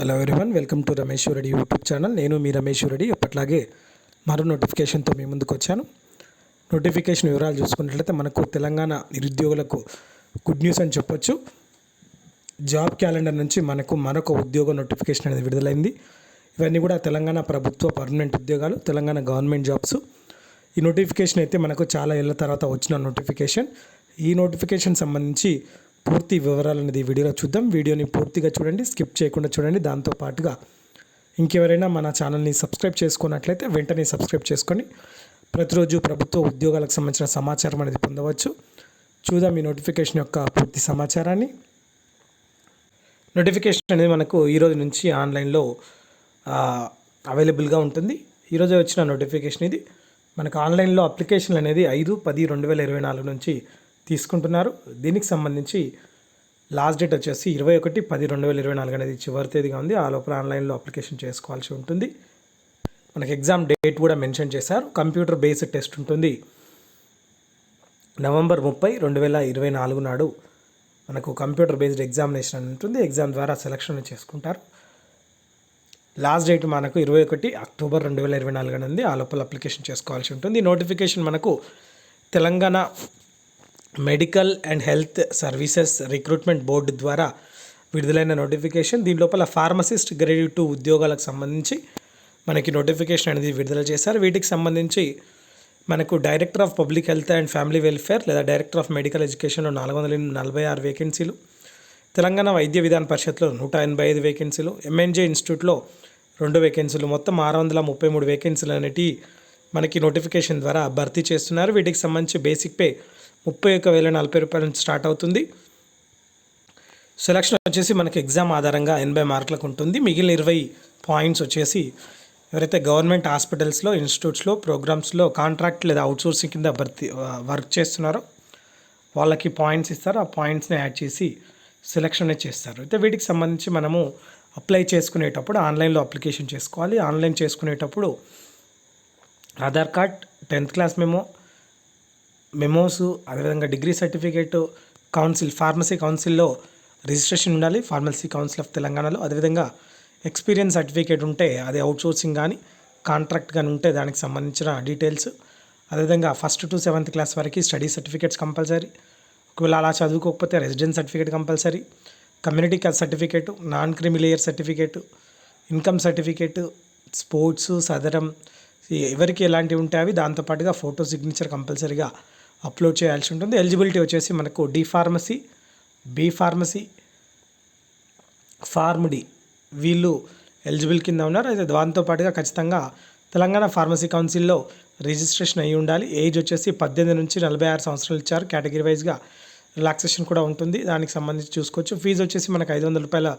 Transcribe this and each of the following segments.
Hello everyone welcome to Ramesh Reddy YouTube channel నేను మీ రమేష్ ఎప్పట్లాగే మరో నోటిఫికేషన్తో మీ ముందుకు వచ్చాను. నోటిఫికేషన్ వివరాలు చూసుకున్నట్లయితే మనకు తెలంగాణ నిరుద్యోగులకు గుడ్ న్యూస్ అని చెప్పొచ్చు. జాబ్ క్యాలెండర్ నుంచి మనకు మరొక ఉద్యోగ నోటిఫికేషన్ అనేది విడుదలైంది. ఇవన్నీ కూడా తెలంగాణ ప్రభుత్వ పర్మనెంట్ ఉద్యోగాలు తెలంగాణ గవర్నమెంట్ జాబ్స్ ఈ నోటిఫికేషన్ అయితే మనకు చాలా ఏళ్ళ తర్వాత వచ్చిన నోటిఫికేషన్ ఈ నోటిఫికేషన్ సంబంధించి పూర్తి వివరాలు అనేది వీడియోలో చూద్దాం. వీడియోని పూర్తిగా చూడండి స్కిప్ చేయకుండా చూడండి. దాంతో పాటుగా ఇంకెవరైనా మన ఛానల్ని సబ్స్క్రైబ్ చేసుకున్నట్లయితే వెంటనే సబ్స్క్రైబ్ చేసుకొని ప్రతిరోజు ప్రభుత్వ ఉద్యోగాలకు సంబంధించిన సమాచారం అనేది పొందవచ్చు. చూద్దాం ఈ నోటిఫికేషన్ యొక్క పూర్తి సమాచారాన్ని. నోటిఫికేషన్ అనేది మనకు ఈరోజు నుంచి ఆన్లైన్లో అవైలబుల్గా ఉంటుంది. ఈరోజు వచ్చిన నోటిఫికేషన్ ఇది. మనకు ఆన్లైన్లో అప్లికేషన్లు అనేది ఐదు పది రెండు వేల ఇరవై నాలుగు నుంచి తీసుకుంటున్నారు. దీనికి సంబంధించి లాస్ట్ డేట్ వచ్చేసి ఇరవై ఒకటి పది రెండు వేల ఇరవై నాలుగు అనేది చివరి తేదీగా ఉంది. ఆ లోపల ఆన్లైన్లో అప్లికేషన్ చేసుకోవాల్సి ఉంటుంది. మనకి ఎగ్జామ్ డేట్ కూడా మెన్షన్ చేశారు. కంప్యూటర్ బేస్డ్ టెస్ట్ ఉంటుంది. నవంబర్ ముప్పై రెండు వేల ఇరవై నాలుగు నాడు మనకు కంప్యూటర్ బేస్డ్ ఎగ్జామినేషన్ ఉంటుంది. ఎగ్జామ్ ద్వారా సెలక్షన్ చేసుకుంటారు. లాస్ట్ డేట్ మనకు ఇరవై ఒకటి అక్టోబర్ రెండు వేల ఇరవై నాలుగు ఉంది ఆ లోపల అప్లికేషన్ చేసుకోవాల్సి ఉంటుంది. నోటిఫికేషన్ మనకు Telangana medical and health services recruitment board ద్వారా విడుదలైన నోటిఫికేషన్. దీని లోపల ఫార్మసిస్ట్ గ్రేడ్ టూ ఉద్యోగాలకు సంబంధించి మనకి నోటిఫికేషన్ అనేది విడుదల చేశారు. వీటికి సంబంధించి మనకు director of public health and family welfare లేదా డైరెక్టర్ ఆఫ్ మెడికల్ ఎడ్యుకేషన్లో నాలుగు వందల నలభై ఆరు వేకెన్సీలు. తెలంగాణ వైద్య విధాన పరిషత్లో నూట ఎనభై ఐదు వేకెన్సీలు. ఎంఎన్జే ఇన్స్టిట్యూట్లో రెండు వేకెన్సీలు. మొత్తం ఆరు వందల ముప్పై మూడు వేకెన్సీలు అనేటి మనకి నోటిఫికేషన్ ద్వారా భర్తీ చేస్తున్నారు. వీటికి సంబంధించి బేసిక్ పే ముప్పై ఒక్క వేల నలభై రూపాయల నుంచి స్టార్ట్ అవుతుంది. సెలక్షన్ వచ్చేసి మనకి ఎగ్జామ్ ఆధారంగా ఎనభై మార్కులకు ఉంటుంది. మిగిలిన ఇరవై పాయింట్స్ వచ్చేసి ఎవరైతే గవర్నమెంట్ హాస్పిటల్స్లో ఇన్స్టిట్యూట్స్లో ప్రోగ్రామ్స్లో కాంట్రాక్ట్ లేదా అవుట్సోర్సింగ్ కింద భర్తీ వర్క్ చేస్తున్నారో వాళ్ళకి పాయింట్స్ ఇస్తారు. ఆ పాయింట్స్ని యాడ్ చేసి సెలక్షన్ చేస్తారు. అయితే వీటికి సంబంధించి మనము అప్లై చేసుకునేటప్పుడు ఆన్లైన్లో అప్లికేషన్ చేసుకోవాలి. ఆన్లైన్ చేసుకునేటప్పుడు ఆధార్ కార్డ్ టెన్త్ క్లాస్ మేము మెమోస్ అదేవిధంగా డిగ్రీ సర్టిఫికేట్ కౌన్సిల్ ఫార్మసీ కౌన్సిల్లో రిజిస్ట్రేషన్ ఉండాలి. ఫార్మసీ కౌన్సిల్ ఆఫ్ తెలంగాణలో. అదేవిధంగా ఎక్స్పీరియన్స్ సర్టిఫికేట్ ఉంటే అది అవుట్సోర్సింగ్ కానీ కాంట్రాక్ట్ కానీ ఉంటే దానికి సంబంధించిన డీటెయిల్స్. అదేవిధంగా ఫస్ట్ టు సెవెంత్ క్లాస్ వరకు స్టడీ సర్టిఫికేట్స్ కంపల్సరీ. ఒకవేళ అలా చదువుకోకపోతే residence certificate compulsory. Community certificate non creamy layer certificate income certificate sports Sadaram ఎవరికి ఎలాంటివి ఉంటే అవి దాంతోపాటుగా ఫోటో సిగ్నేచర్ కంపల్సరీగా అప్లోడ్ చేయాల్సి ఉంటుంది. ఎలిజిబిలిటీ వచ్చేసి మనకు D pharmacy B pharmacy pharm D. వీళ్ళు ఎలిజిబుల్ కింద ఉన్నారు. అయితే దాంతోపాటుగా ఖచ్చితంగా తెలంగాణ ఫార్మసీ కౌన్సిల్లో రిజిస్ట్రేషన్ అయ్యి ఉండాలి. ఏజ్ వచ్చేసి పద్దెనిమిది నుంచి నలభై ఆరు సంవత్సరాలు ఇచ్చారు. కేటగిరీ వైజ్గా రిలాక్సేషన్ కూడా ఉంటుంది. దానికి సంబంధించి చూసుకోవచ్చు. ఫీజు వచ్చేసి మనకు ఐదు వందల రూపాయల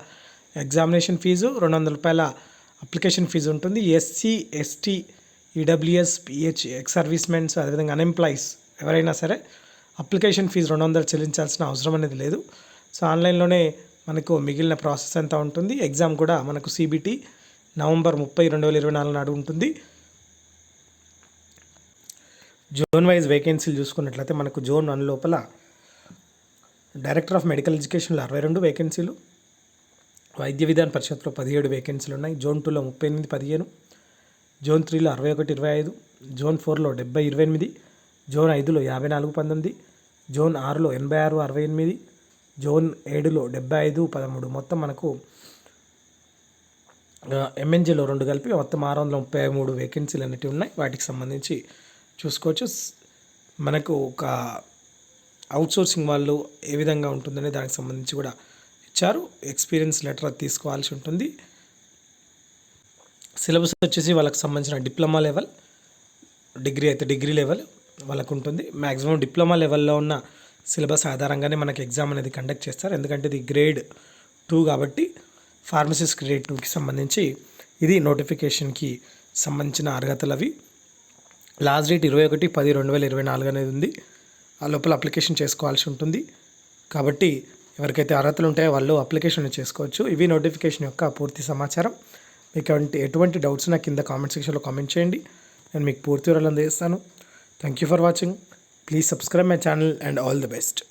ఎగ్జామినేషన్ ఫీజు రెండు వందల రూపాయల అప్లికేషన్ ఫీజు ఉంటుంది. SC ST EWS PH ex servicemens అదేవిధంగా అన్ఎంప్లాయీస్ ఎవరైనా సరే అప్లికేషన్ ఫీజు రెండు వందలు చెల్లించాల్సిన అవసరం అనేది లేదు. సో ఆన్లైన్లోనే మనకు మిగిలిన ప్రాసెస్ ఎంత ఉంటుంది. ఎగ్జామ్ కూడా మనకు సిబిటి నవంబర్ ముప్పై రెండు వేల ఇరవై నాలుగు నాడు ఉంటుంది. జోన్ వైజ్ వేకెన్సీలు చూసుకున్నట్లయితే మనకు జోన్ వన్ లోపల డైరెక్టర్ ఆఫ్ మెడికల్ ఎడ్యుకేషన్లో అరవై రెండు వేకెన్సీలు వైద్య విధాన పరిషత్లో పదిహేడు వేకెన్సీలు ఉన్నాయి. జోన్ టూలో ముప్పై ఎనిమిది పదిహేను. జోన్ త్రీలో అరవై ఒకటి ఇరవై ఐదు. జోన్ ఫోర్లో డెబ్బై ఇరవై ఎనిమిది. జోన్ ఐదులో యాభై నాలుగు పంతొమ్మిది జోన్ ఆరులో ఎనభై ఆరు అరవై ఎనిమిది జోన్ ఏడులో డెబ్బై ఐదు పదమూడు. మొత్తం మనకు ఎంఎన్జీలో రెండు కలిపి మొత్తం ఆరు వందల ముప్పై మూడు వేకెన్సీలు అనేటివి ఉన్నాయి. వాటికి సంబంధించి చూసుకోవచ్చు. మనకు ఒక అవుట్సోర్సింగ్ వాళ్ళు ఏ విధంగా ఉంటుందనే దానికి సంబంధించి కూడా ఇచ్చారు. ఎక్స్పీరియన్స్ లెటర్ తీసుకోవాల్సి ఉంటుంది. సిలబస్ వచ్చేసి వాళ్ళకి సంబంధించిన డిప్లొమా లెవెల్ డిగ్రీ అయితే డిగ్రీ లెవెల్ వాళ్ళకు ఉంటుంది మ్యాక్సిమం డిప్లొమా లెవెల్లో ఉన్న సిలబస్ ఆధారంగానే మనకి ఎగ్జామ్ అనేది కండక్ట్ చేస్తారు. ఎందుకంటే ఇది గ్రేడ్ టూ కాబట్టి ఫార్మసిస్ట్ గ్రేడ్ టూకి సంబంధించి ఇది నోటిఫికేషన్కి సంబంధించిన అర్హతలు అవి. లాస్ట్ డేట్ ఇరవై ఒకటి పది రెండు వేల ఇరవై నాలుగు అనేది ఉంది. ఆ లోపల అప్లికేషన్ చేసుకోవాల్సి ఉంటుంది. కాబట్టి ఎవరికైతే అర్హతలు ఉంటాయో వాళ్ళు అప్లికేషన్ చేసుకోవచ్చు. ఇవి నోటిఫికేషన్ యొక్క పూర్తి సమాచారం. మీకు ఎటువంటి డౌట్స్ నా కింద కామెంట్ సెక్షన్లో కామెంట్ చేయండి. నేను మీకు పూర్తి వివరాలు అందజేస్తాను. Thank you for watching. Please subscribe my channel and all the best.